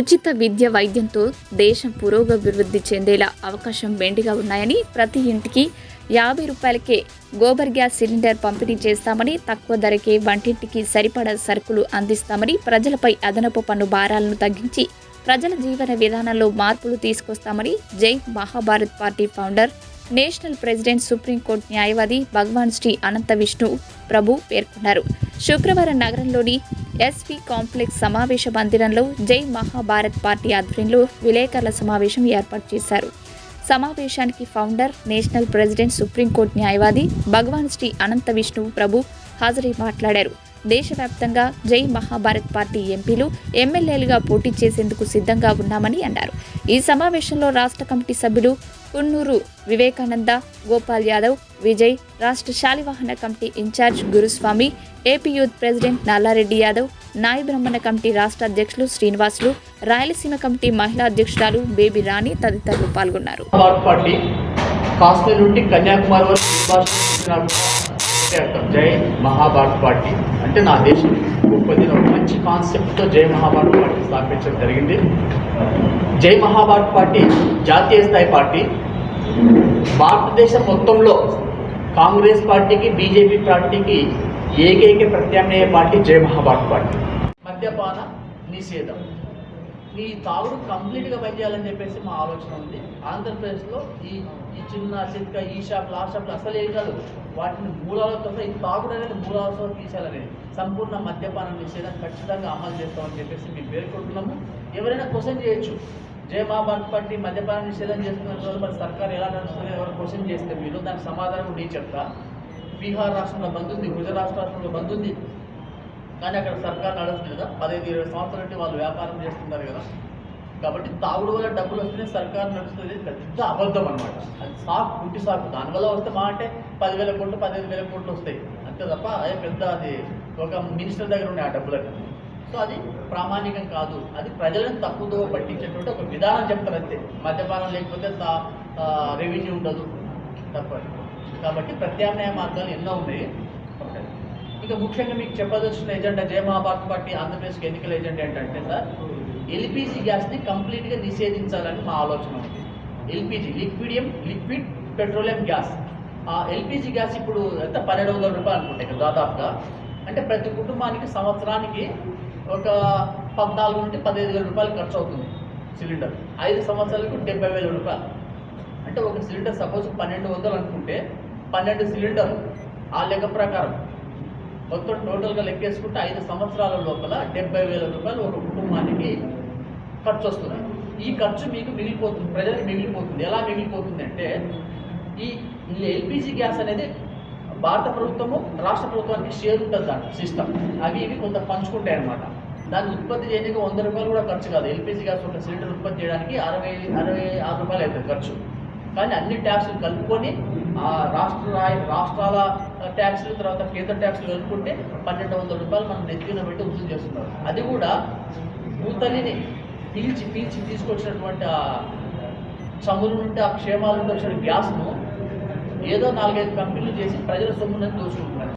ఉచిత విద్య వైద్యంతో దేశం పురోగభివృద్ధి చెందేలా అవకాశం మెండుగా ఉన్నాయని ప్రతి ఇంటికి యాభై రూపాయలకే గోబర్ గ్యాస్ సిలిండర్ పంపిణీ చేస్తామని తక్కువ ధరకే వంటింటికి సరిపడా సరుకులు అందిస్తామని ప్రజలపై అదనపు పన్ను భారాలను తగ్గించి ప్రజల జీవన విధానంలో మార్పులు తీసుకొస్తామని Jai Mahabharat party founder national president supreme court న్యాయవాది భగవాన్ శ్రీ అనంత విష్ణు ప్రభు పేర్కొన్నారు. శుక్రవారం నగరంలోని ఎస్పీ కాంప్లెక్స్ సమావేశ మందిరంలో జై మహాభారత్ పార్టీ ఆధ్వర్యంలో విలేకరుల సమావేశం ఏర్పాటు చేశారు. సమావేశానికి ఫౌండర్ నేషనల్ ప్రెసిడెంట్ సుప్రీంకోర్టు న్యాయవాది భగవాన్ శ్రీ అనంత విష్ణు ప్రభు హాజరై మాట్లాడారు. దేశవ్యాప్తంగా జై మహాభారత్ పార్టీ ఎంపీలు ఎమ్మెల్యేలుగా పోటీ చేసేందుకు సిద్ధంగా ఉన్నామని అన్నారు. ఈ సమావేశంలో రాష్ట్ర కమిటీ సభ్యులు కున్నూరు వివేకానంద గోపాల్ యాదవ్ విజయ్ రాష్ట్ర Shalivahana committee incharge Guruswamy AP youth president Nallareddy Yadav నాయ బ్రహ్మణ కమిటీ రాష్ట్ర అధ్యక్షులు శ్రీనివాసులు రాయలసీమ కమిటీ మహిళా అధ్యక్షురాలు బేబీ రాణి తదితరులు పాల్గొన్నారు. కాశ్మీర్ నుండి కన్యాకుమారి వరకు ఒకటే అర్థం జై మహాభారత్ పార్టీ. అంటే నా దేశం గొప్పది ఒక మంచి కాన్సెప్ట్తో జై మహాభారత్ పార్టీ స్థాపించడం జరిగింది. జై మహాభారత్ పార్టీ జాతీయ స్థాయి పార్టీ. భారతదేశం మొత్తంలో కాంగ్రెస్ పార్టీకి బీజేపీ పార్టీకి ఏకైక ప్రత్యామ్నాయ పార్టీ జై మహాభారత్ పార్టీ. మద్యపాన నిషేధం. ఈ తాగుడు కంప్లీట్గా బంద్ చేయాలని చెప్పేసి మా ఆలోచన ఉంది. ఆంధ్రప్రదేశ్లో ఈ ఈ చిన్న చిత్క ఈ షాప్ ఆ షాపులు అసలు ఏం కాదు. వాటిని మూలాలతో ఈ తాగుడు అనేది మూలాలతో తీసేయాలనేది సంపూర్ణ మద్యపానం నిషేధం ఖచ్చితంగా అమలు చేస్తామని చెప్పేసి మేము పేర్కొంటున్నాము. ఎవరైనా క్వశ్చన్ చేయొచ్చు. జయ మహాభారత్ పట్టి మద్యపానం నిషేధం చేస్తున్న రోజు మరి సర్కార్ ఎలా నడుస్తుంది ఎవరు క్వశ్చన్ చేస్తే మీరు దానికి సమాధానం నేను చెప్తా. బీహార్ రాష్ట్రంలో బంద్ ఉంది గుజరాత్ రాష్ట్రంలో బంద్ ఉంది. కానీ అక్కడ సర్కార్ నడుస్తుంది కదా. పదహైదు ఇరవై సంవత్సరాల నుండి వాళ్ళు వ్యాపారం చేస్తున్నారు కదా. కాబట్టి తాగుడు వల్ల డబ్బులు వస్తేనే సర్కార్ నడుస్తుంది పెద్ద అబద్ధం అనమాట అది సాకు గుట్టి సాకు. దానివల్ల వస్తే మా అంటే పదివేల కోట్లు పదిహేను వేల కోట్లు వస్తాయి. అంతే తప్ప అదే పెద్ద అది ఒక మినిస్టర్ దగ్గర ఉన్నాయి ఆ డబ్బులకి. సో అది ప్రామాణికం కాదు. అది ప్రజలను తక్కువతో పట్టించేటువంటి ఒక విధానం చెప్తారు అంతే. మద్యపానం లేకపోతే రెవెన్యూ ఉండదు. తప్ప. కాబట్టి ప్రత్యామ్నాయ మార్గాలు ఎన్నో ఉన్నాయి. ఇంకా ముఖ్యంగా మీకు చెప్పదలసిన ఎజెండా జయ మహాభారత్ పార్టీ ఆంధ్రప్రదేశ్కి ఎన్నికల ఎజెండా ఏంటంటే సార్ ఎల్పిజి గ్యాస్ని కంప్లీట్గా నిషేధించాలని మా ఆలోచన ఉంది. ఎల్పిజి లిక్విడియం లిక్విడ్ పెట్రోలియం గ్యాస్. ఆ ఎల్పిజి గ్యాస్ ఇప్పుడు ఎంత? పన్నెండు వందల రూపాయలు అనుకుంటాయి దాదాపుగా. అంటే ప్రతి కుటుంబానికి సంవత్సరానికి ఒక పద్నాలుగు నుండి పదిహేను వేల రూపాయలు ఖర్చు అవుతుంది సిలిండర్. ఐదు సంవత్సరాలకు డెబ్బై వేల రూపాయలు. అంటే ఒక సిలిండర్ సపోజ్ పన్నెండు వందలు అనుకుంటే పన్నెండు సిలిండర్ ఆ లెక్క ప్రకారం. మొత్తం టోటల్గా లెక్కేసుకుంటే ఐదు సంవత్సరాల లోపల డెబ్బై వేల రూపాయలు ఒక కుటుంబానికి ఖర్చు వస్తుంది ఈ ఖర్చు మీకు మిగిలిపోతుంది ప్రజలకు మిగిలిపోతుంది. ఎలా మిగిలిపోతుంది అంటే ఈ ఎల్పిజి గ్యాస్ అనేది భారత ప్రభుత్వము రాష్ట్ర ప్రభుత్వానికి షేర్ ఉంటుంది దాంట్లో సిస్టమ్. అవి ఇవి కొంత పంచుకుంటాయి అన్నమాట. దాన్ని ఉత్పత్తి చేయడానికి వంద రూపాయలు కూడా ఖర్చు కాదు. ఎల్పిజి గ్యాస్ ఒక సిలిండర్ ఉత్పత్తి చేయడానికి అరవై అరవై ఆరు రూపాయలు అవుతుంది ఖర్చు. కానీ అన్ని ట్యాక్స్లు కలుపుకొని ఆ రాష్ట్ర రాష్ట్రాల ట్యాక్స్లు తర్వాత కేంద్ర ట్యాక్స్లు కలుపుకుంటే పన్నెండు వందల రూపాయలు మనం నెత్తిన పెట్టి వసూలు చేస్తున్నారు అది కూడా భూతల్లిని పీల్చి పీల్చి తీసుకొచ్చినటువంటి ఆ చమురు నుండి ఆ క్షేమాల నుండి వచ్చిన గ్యాస్ను ఏదో నాలుగైదు కంపెనీలు చేసి ప్రజల సొమ్మునని దోచుకుంటున్నారు.